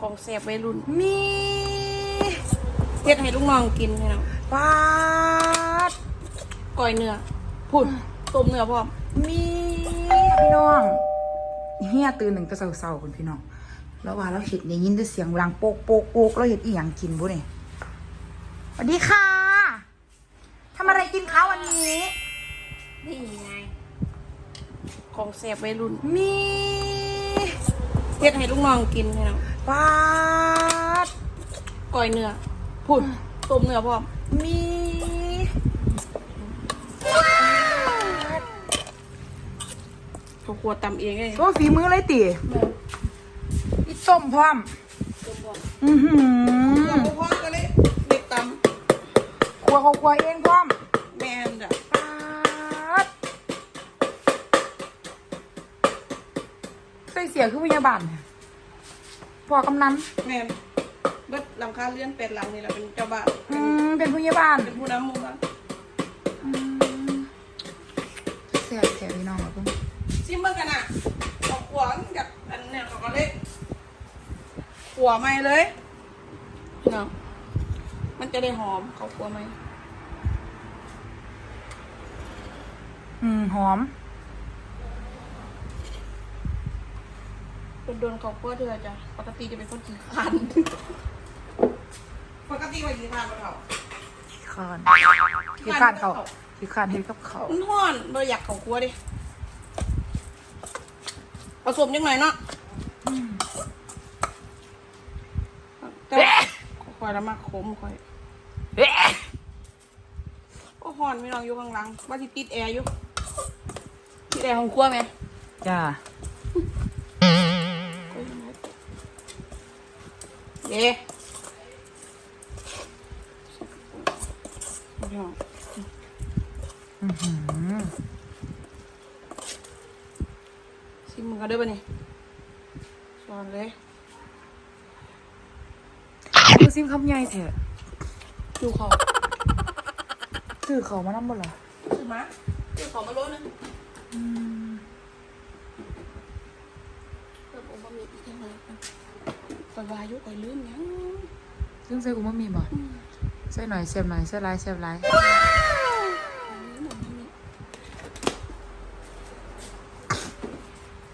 ของแซ่บวัยรุ่น มีเฮ็ดให้ลูกน้องกินพี่น้องปาดก้อยเนื้อพุ่นต้มเนื้อพร้อม มีพี่น้องเฮียตื่นหนึ่งก็เศร้าๆคุณพี่น้อง แล้วว่าเราเห็ดได้ยินแต่เสียงรังโปกโปกโปกเราเห็ดอีหยังกินบุเนี่ยสวัสดีค่ะทำอะไรกินข้าววันนี้ นี่ไง ของแซ่บวัยรุ่น มีเฮ็ดให้ลูกน้องกินพี่น้อง ปาดก้อยเนื้อพุ่นต้มเนื้อพร้อมมีเขาครัวตำเองเลยก็ฝีมือเลยตีอีส้มพร้อมต้มพร้อมอือหือเราพ่อกันเลยเด็กตครัวเขาครัวเองพร้อมำแม่นจ้ะปาดใส่เสียคือพยาบาลเนี่ย พอกำนันแม่นเบิดหลังคาเลื่อนเป็ดหลังนี่แหละเป็นเจ้าบ้านอืมเป็นพยาบาลเป็นผู้นำหมู่บ้านอืมเสียเสียพี่น้องครับผมซิมเบิ่งกันน่ะเขาขวานกับอันเนี่ยเขาก็เลยขัวไม่เลยเนาะมันจะได้หอมเขาขัวไหมอืมหอม เป็นโดนเขาขัวเถื่อจ้ะปกติจะเป็นคนขี้คร้านปกติว่าขี้คร้านบ่เท่าขี้ข้านขี้ข้านเขาขี้ข้านเห็นกับเขามันห้อนเราอยากเขาขัวดิผสมยังไงเนาะแต่ว่าคอยละมากขมคอยเอ๊ะก็หอนไม่ลองอยู่ข้างหลังว่าที่ติดแอร์อยู่ติดแอร์ของครัวไหมจ้า เย้อือหือชิมมึงกันเด้อป่ะนี่สอนเลยดูซิมคำใหญ่เถอะดูเขาซื้อเขามานั่บ่เหรอคือมาคือเขามาโลนึงอืม เติมองค์บะหมี่อีกยังไงค อยวายุคอยลืมยังซึ่งใส่กูมามีบ่ใส่หน่อยเสียบหน่อยใส่หลายเสียบหลาย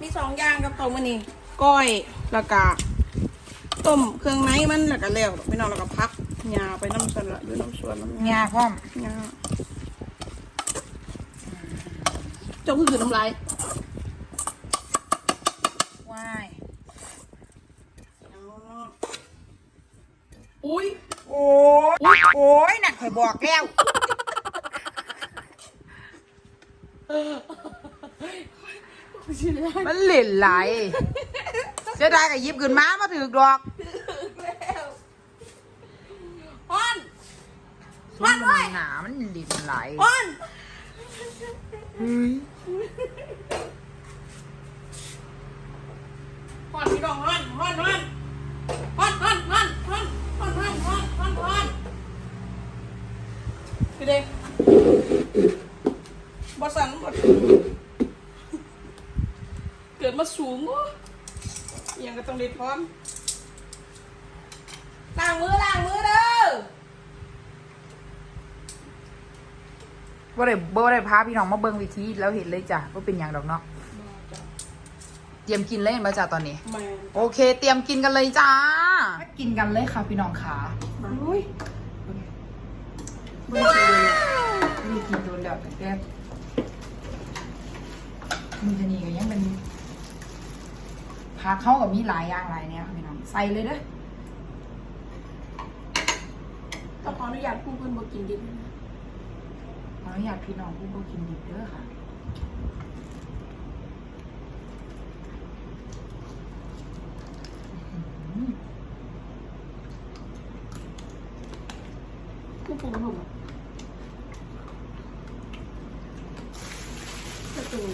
มีสองอย่างกับเขามื่อนี้ก้อยแล้วก็ต้มเครื่องในมันแล้วก็แล้วไปนอนแล้วก็พักยาไปน้ำสวนละอยู่น้ำสวนน้ำงาพร้อมยาเจ้าคือคือน้ำลาย ว้าย อุ้ย โอ้ยโอ้ยน่ะข่อยบอกแล้วมันเหล่นไหลเสียดายกับยิบขึ้นมามาถือกดอกอ้อนมันหนามันเหล่นไหลอ้อนเฮ้ยอ้อนพี่น้องอ้อนอ้อนอ้อน เด็กบอสันบอเกิดมาสูงวะอหยังก็ต้องเด็ดพร้อมล้างมือล้างมือเด้อบ่ได้บ่ได้พาพี่น้องมาเบิ่งวิธีแล้วเห็นเลยจ้ะว่าเป็นอย่างดอกเนาะเตรียมกินเลยเห็นป่ะจ้ะตอนนี้แม่โอเค เตรียมกินกันเลยจ้า กินกันเลยค่ะพี่น้องขาอุ้ย ไม่ได้กินเลยไม่ได้กินโดนแล้วแต่แรกมันจะนี่ก็ยังเป็นผักเข้ากับมีหลายอย่างหลายเนี่ยพี่น้องใส่เลยเด้อต้องขออนุญาตผู้เพิ่นบอกกินดิบนะขออนุญาตพี่น้องผู้บ่กินดิบเด้อค่ะ 不补了，好吧。太重了。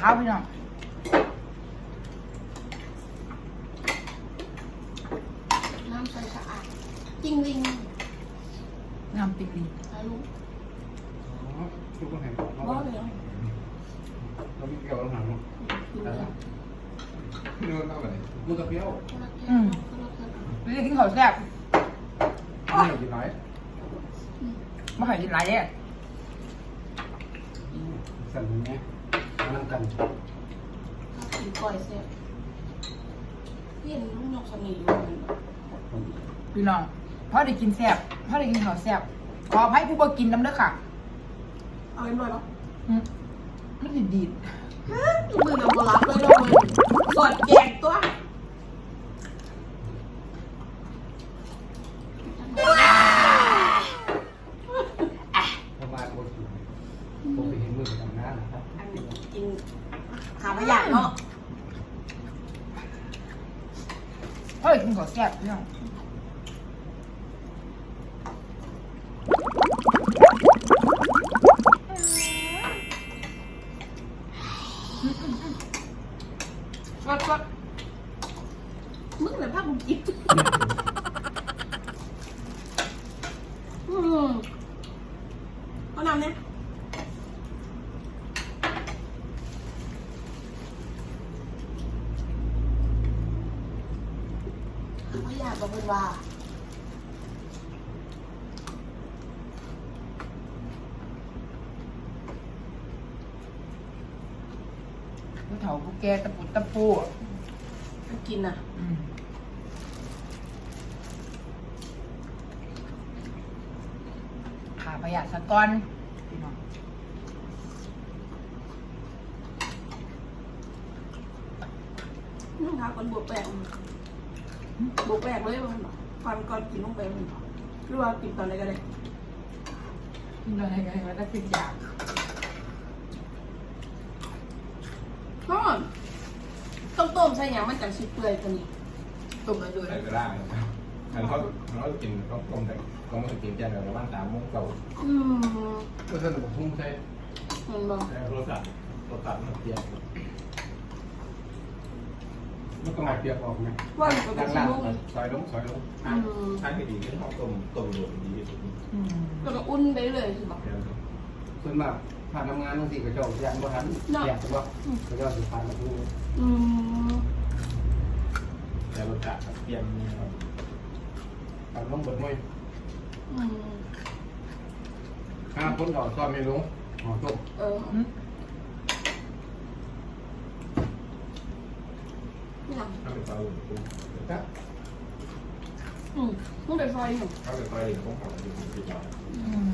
ข้าวพี่น้องน้ำใสสะอาดจริงริงน้ำปิกดีอาลูกอ๋อทุกคนเห็นบ่เลยเราไม่เกี่ยวกับหางเนาะดูเลยเนื้อเท่าไหร่มันกระเปรี้ยวไม่ได้กินข้าวแซ่บไม่กินไรไม่เคยกินหลายเลยสั่นอย่างเงี้ย นั่งกันกินก่อยเสียเห็นลูกนกสนิทอยู่มันพี่น้องพ่อได้กินแซ่บพ่อได้กินข้าวแซ่บขออภัยผู้บ่กินน้ำเด้อค่ะ เอาเอ็มด้วยปะอืมมันสิดีดมือน้ำโบราณเลยเราเลยสอดแกงตัว ประมาณโคตรสูงผมไปเห็นมือไปทำงานนะครับ อันนี้กินขาพยาเนาะ พ่อ ได้กินข้าวแซ่บพี่น้องสดสด มึงเลยภาคมึงกินอืมเอาน้ำเนี่ยขา พยาบอกเป็นว่า ผู้เฒ่าผู้แก่ตะปุดตะปูกินอะ อืมขาประหยัดสะก้อนพี่น้องน้องทาคนบวกแปลก บวกแปลกเลยมันฟันก่อนกินลงไปมันหรือว่ากินตอนไหนก็ได้กินอะไรกันมันก็คืออยากทอดต้มต้มๆใส่หยังมันจังสิเปื่อยตัวนี้ตุ่มเลยด้วยใส่ก็ได้นะครับอันเขาเขากินต้องต้มแต่ต้องมากินแกงกับบ้านสามโมงเก่าอืมก็ท่านบอกพุ่งใช่เห็นบ่แต่รสชาติรสชาติมันเปรี้ยว มันต้องมาเปียกออกไหมว่ามันก็เป็ด้านนสิล่างลูกซอยลงซอยลงอืมถ้าไม่ดีก็ต้องต้มต้มโดดดีที่สุดอืมแล้วก็อุ่นไปเลยสิบ่ส่วนมากผ่านทำงานบางทีก็เจ้ายันบ่ทันอยากจะว่าก็เจ้าสิผ่านมาดูอืมแต่รสชาติเปรี้ยวนี่ครับผ่านลงเบิดมวยอืมห้าคนก่อนซอยไม่ลงหอจบเออ อืมนี่หลังถ้าเป็นซอยอื่นก็ครับอืมมึงไปซอยอยู่ถ้าเป็นซอยอื่นก็ขออยู่ที่เราอืม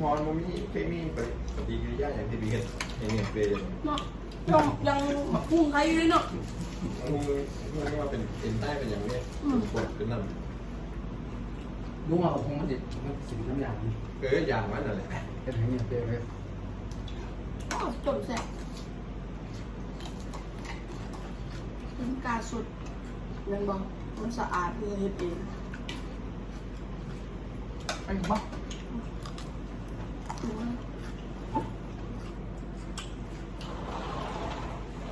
มอนมันมีเคมีปฏิกิริยาอย่างที่ดีเห็นอย่างนี้เป็นเนาะยังยังหมักกุ้งใครอยู่เลยเนาะมันมันว่าเป็นเป็นใต้เป็นอย่างนี้ปวดขึ้นนั่นรู้ว่าคงมันจะมันสิ่งน้ำยางเอออย่างนั้นนั่นแหละเป็นอย่างนี้เปียกเลยอ้าวจนแสบเป็นกาสุดเงินบ่มันสะอาดเพื่อเฮ็ดเองไปบ่ดูนะ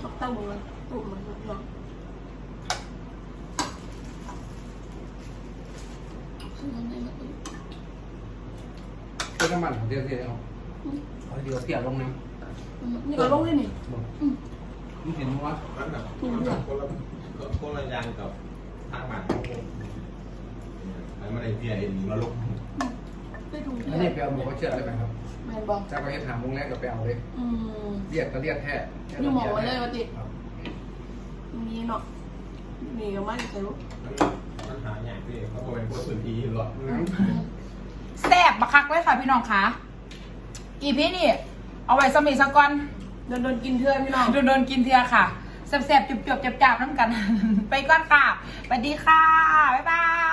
ตกเต้ามันตุ่มมันเนาะซึ่งมันได้มาตุ่มเป็นน้ำมันของเดียวเดียวเอาเดียวเสียลงน้ นี่ก็ลงเลยนี่ำบอกนี่เห็นว่ามันแบบมันแบบคนละคนละยางกับทางหมากของผมแล้วมันไอเพียเอ็นมาลุกได้ถุงอันนี้ไปเอาหมูเขาเชื่อได้ไหมครับแมนบอกจากไปเห็นหามุงแรกก็ไปเอาเลยอืมเรียกก็เรียกแท้นี่หมอไว้เลยว่าติมีเนาะมีก็ไม่ใช่ลูกมันหาอย่างที่เขาบอกเป็นพวกพื้นที่หรอกแซ่บบักคักเลยค่ะพี่น้องคะอีพี่นี่ เอาไว้สมีสักก่อนโดนโดนกินเทื่อนพี่น้องโดนโดนกินเทียค่ะแซ่บๆจุบๆจับๆน้ำกัน ไปก่อนค่ะสวัสดีค่ะ บ๊ายบาย